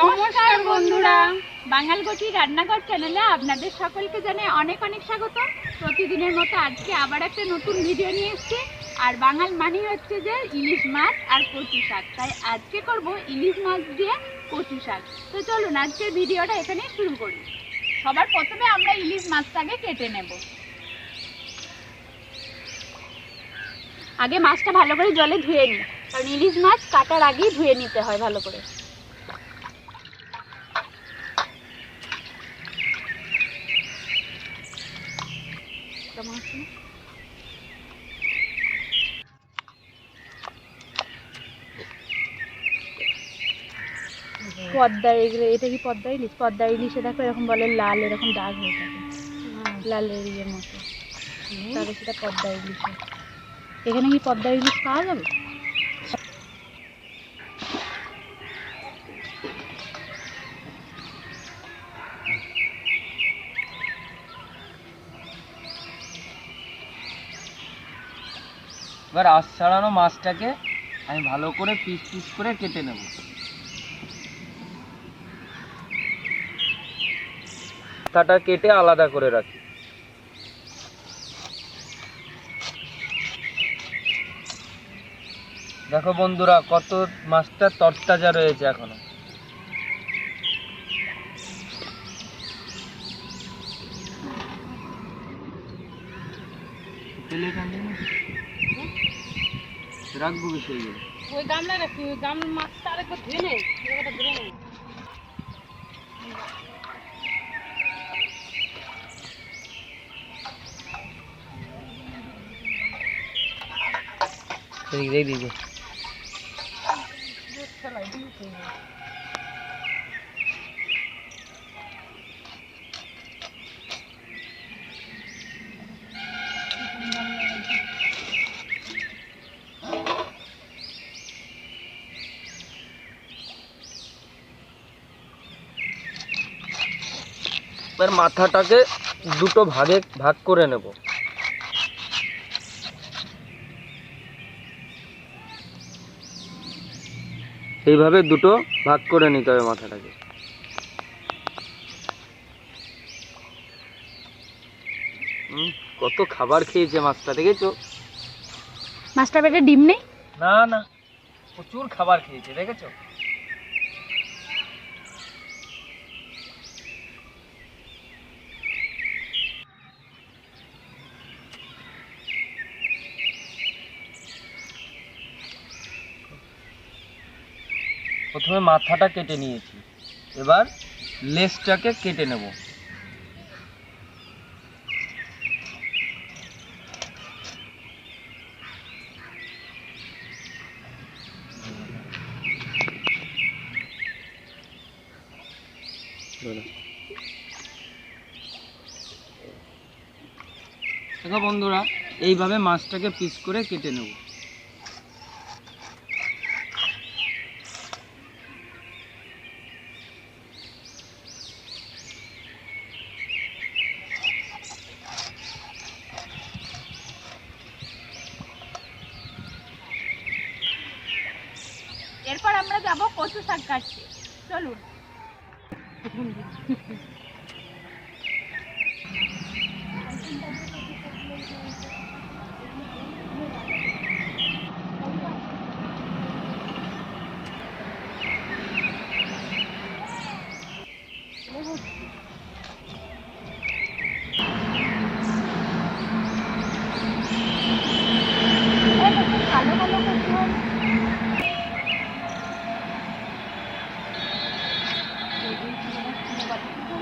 নমস্কার বন্ধুরা। বাঙাল বাঙালগটি রান্নাঘর চ্যানেলে আপনাদের সকলকে জানাই অনেক অনেক স্বাগত। প্রতিদিনের মতো আজকে আবার একটা নতুন ভিডিও নিয়ে এসেছি। আর বাঙাল মানে হচ্ছে যে ইলিশ মাছ আর কচু শাক। তাই আজকে করব ইলিশ মাছ দিয়ে কচু শাক। তো চলুন আজকের ভিডিওটা এখানেই শুরু করি। সবার প্রথমে আমরা ইলিশ মাছটাকে কেটে নেব। আগে মাছটা ভালো করে জলে ধুয়ে নিই। কারণ ইলিশ মাছ কাটার আগেই ধুয়ে নিতে হয় ভালো করে। কেমন আছে পদ্মা এগুলো এটা কি পদ্মা ইলিশ? পদ্মা ইলিশে দেখো এরকম বলে লাল এরকম দাগ হয়ে থাকে। লালের ইয়ের মতো। তাহলে সেটা পদ্মা ইলিশ এখানে কি পদ্মা ইলিশ পাওয়া যাবে? এবার আঁশ ছাড়ানো মাছটাকে আমি ভালো করে পিস পিস করে কেটে নেব। মাথাটা কেটে আলাদা করে রাখি। দেখো বন্ধুরা, কত মাছটা তরতাজা রয়েছে এখনও। রাখব বিষয় ওই গামলা রাখি ওই গাম মাছটা আরেকবার ধুয়ে নেই জায়গাটা ধুয়ে নেই এদিক দিয়ে এবার মাথাটাকে দুটো ভাগে ভাগ করে নেব। এইভাবে দুটো ভাগ করে নিতে হবে মাথাটাকে। হুম, কত খাবার খেয়েছে মাছটা দেখেছ? মাছটা পেটে ডিম নেই? না না প্রচুর খাবার খেয়েছে দেখেছ? প্রথমে মাথাটা কেটে নিয়েছি। এবার লেজটাকে কেটে নেব। দেখো বন্ধুরা, এইভাবে মাছটাকে পিস করে কেটে নেব এরপর আমরা যাব কচু শাক কাটতে। চলুন কালো কালো কচু ওই কচু শাকটা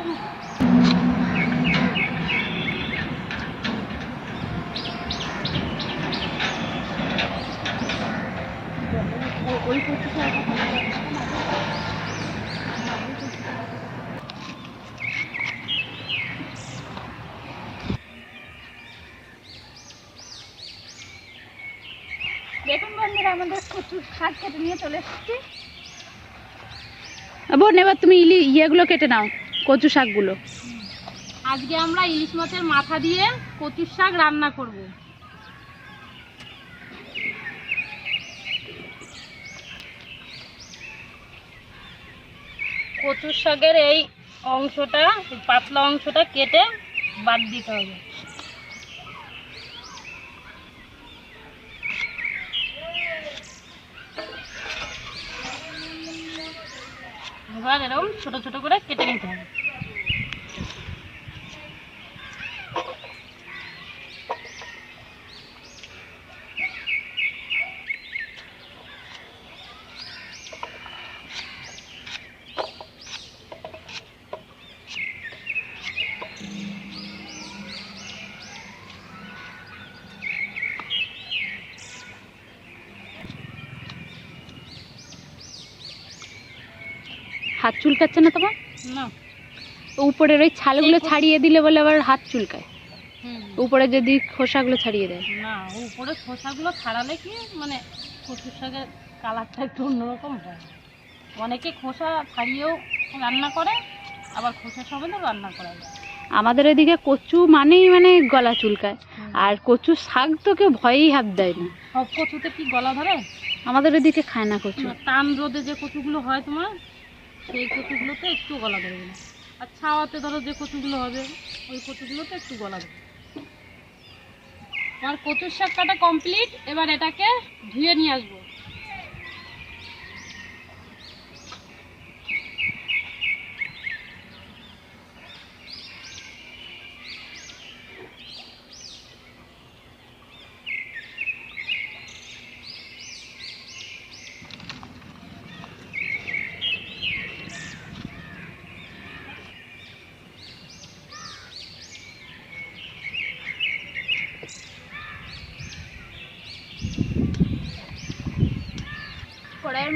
দেখুন বন্ধুরা আমাদের কচু শাক কেটে নিয়ে চলে এসেছি। বোন এবার তুমি ইলি ইয়েগুলো কেটে নাও কচু শাকগুলো। আজকে আমরা ইলিশ মাছের মাথা দিয়ে কচুর শাক রান্না করব। কচুর শাকের এই অংশটা পাতলা অংশটা কেটে বাদ দিতে হবে। এবার এরকম ছোট ছোট করে কেটে নিতে হবে। হাত চুলকাচ্ছে না তোমার? না। উপরের ওই ছালগুলো ছাড়িয়ে দিলে বলে আবার হাত চুলকায়। উপরে যদি খোসাগুলো ছাড়িয়ে দেয়। না উপরে খোসাগুলো ছাড়ালে কি মানে কচুর শাকের কালারটা একটু অন্যরকম হয়। অনেকে খোসা ছাড়িয়েও রান্না করে আবার খোসা সমেতও রান্না করা যায় আমাদের এদিকে কচু মানেই মানে গলা চুলকায়। আর কচু শাক তো কেউ ভয়েই হাত দেয় না। সব কচুতে কি গলা ধরে? আমাদের এদিকে খায় না কচু। টান রোদে যে কচুগুলো হয় তোমার সেই কচুগুলোতে একটু গলা ধরবে না আর ছাওয়াতে ধরো যে কচুগুলো হবে, ওই কচুগুলোতে একটু গলা ধরবে আমার কচুর শাক কাটা কমপ্লিট এবার এটাকে ধুয়ে নিয়ে আসব।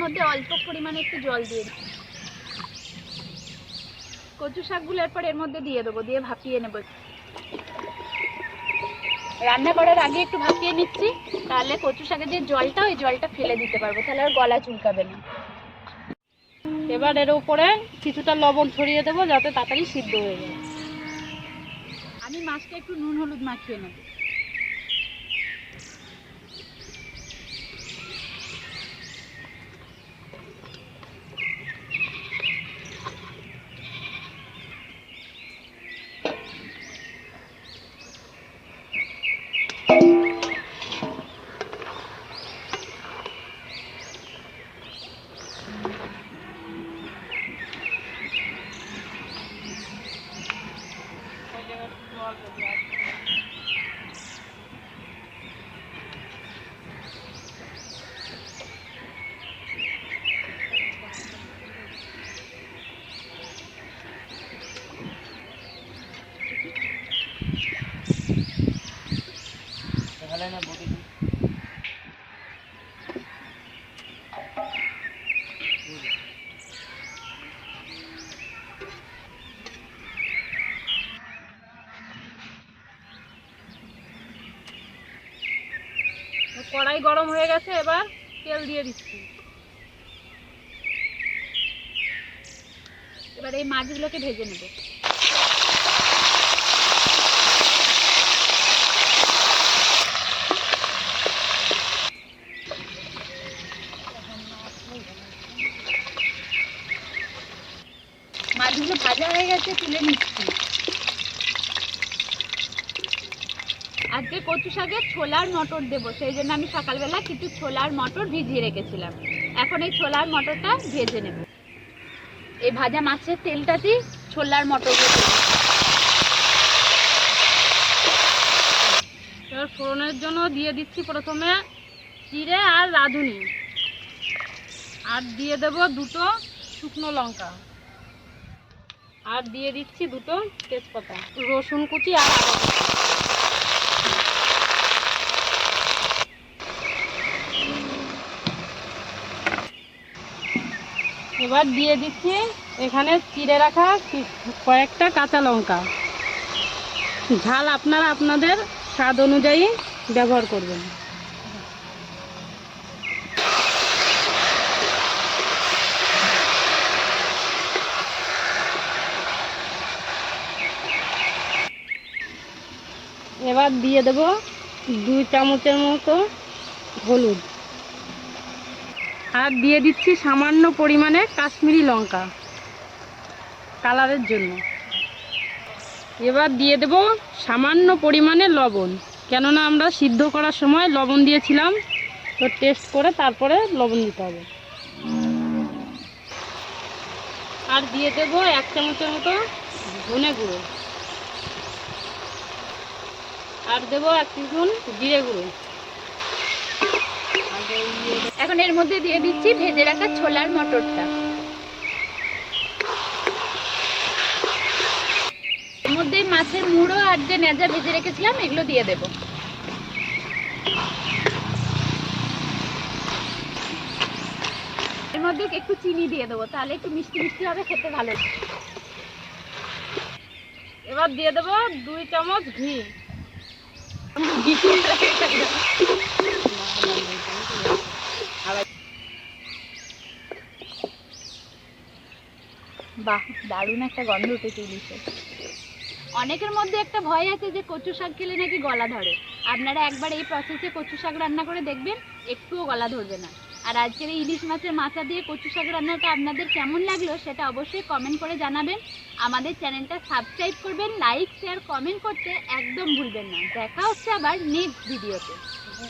মধ্যে অল্প পরিমাণে একটু জল দিয়ে দিই। কচু শাকগুলো এরপর এর মধ্যে দিয়ে দেবো, দিয়ে ভাপিয়ে নেব। রান্না করার আগে একটু ভাপিয়ে নিচ্ছি, তাহলে কচু শাকের যে জলটা, ওই জলটা ফেলে দিতে পারব, তাহলে আর গলা চুলকাবে না। এবার এর উপরে কিছুটা লবণ ছড়িয়ে দেবো, যাতে তাড়াতাড়ি সিদ্ধ হয়ে যায়। আমি মাছটা একটু নুন হলুদ মাখিয়ে নেব। কড়াই গরম হয়ে গেছে এবার তেল দিয়ে দিচ্ছি। এবার এই মাছগুলোকে ভেজে নেব। ভাজা হয়ে গেছে, তুলে নিচ্ছি। আজকে কচু শাকে ছোলার মটর দেবো, সেই জন্য আমি সকালবেলা কিছু ছোলার মটর ভিজিয়ে রেখেছিলাম। এখন এই ছোলার মটরটা ভেজে নেব। এই ভাজা মাছের তেলটাতেই ছোলার মটর এবার ফোড়নের জন্য দিয়ে দিচ্ছি প্রথমে জিরে আর রাঁধুনি। আর দিয়ে দেব দুটো শুকনো লঙ্কা। আর দিয়ে দিচ্ছি দুটো তেজপাতা, রসুন কুচি আর এবার দিয়ে দিচ্ছি এখানে চিড়ে রাখা কয়েকটা কাঁচা লঙ্কা। ঝাল আপনারা আপনাদের স্বাদ অনুযায়ী ব্যবহার করবেন। এবার দিয়ে দেব দুই চামচের মতো হলুদ। আর দিয়ে দিচ্ছি সামান্য পরিমাণে কাশ্মীরি লঙ্কা কালারের জন্য। এবার দিয়ে দেব সামান্য পরিমাণে লবণ। কেননা আমরা সিদ্ধ করার সময় লবণ দিয়েছিলাম, তো টেস্ট করে তারপরে লবণ দিতে হবে। আর দিয়ে দেব এক চামচের মতো ধনে গুঁড়ো। আর দেবো এক টিস্পুন জিরে গুঁড়ো। এখন এর মধ্যে দিয়ে দিচ্ছি ভেজে রাখা ছোলার মটরটা। এর মধ্যে মাছের মুড়ো আর যে নেজা ভেজে রেখেছিলাম, এগুলো দিয়ে দেব। এর মধ্যে একটু চিনি দিয়ে দেবো, তাহলে একটু মিষ্টি মিষ্টি হবে, খেতে ভালো। এবার দিয়ে দেবো দুই চামচ ঘি। বাহ, দারুণ একটা গন্ধ উঠেছে ইলিশে অনেকের মধ্যে একটা ভয় আছে যে কচু শাক খেলে নাকি গলা ধরে। আপনারা একবার এই প্রসেসে কচু শাক রান্না করে দেখবেন, একটুও গলা ধরবে না। আর আজকের এই ইলিশ মাছের মাথা দিয়ে কচু শাক রান্নাটা আপনাদের কেমন লাগল সেটা অবশ্যই কমেন্ট করে জানাবেন। আমাদের চ্যানেলটা সাবস্ক্রাইব করবেন লাইক শেয়ার কমেন্ট করতে একদম ভুলবেন না। দেখা হচ্ছে আবার নেক্সট ভিডিওতে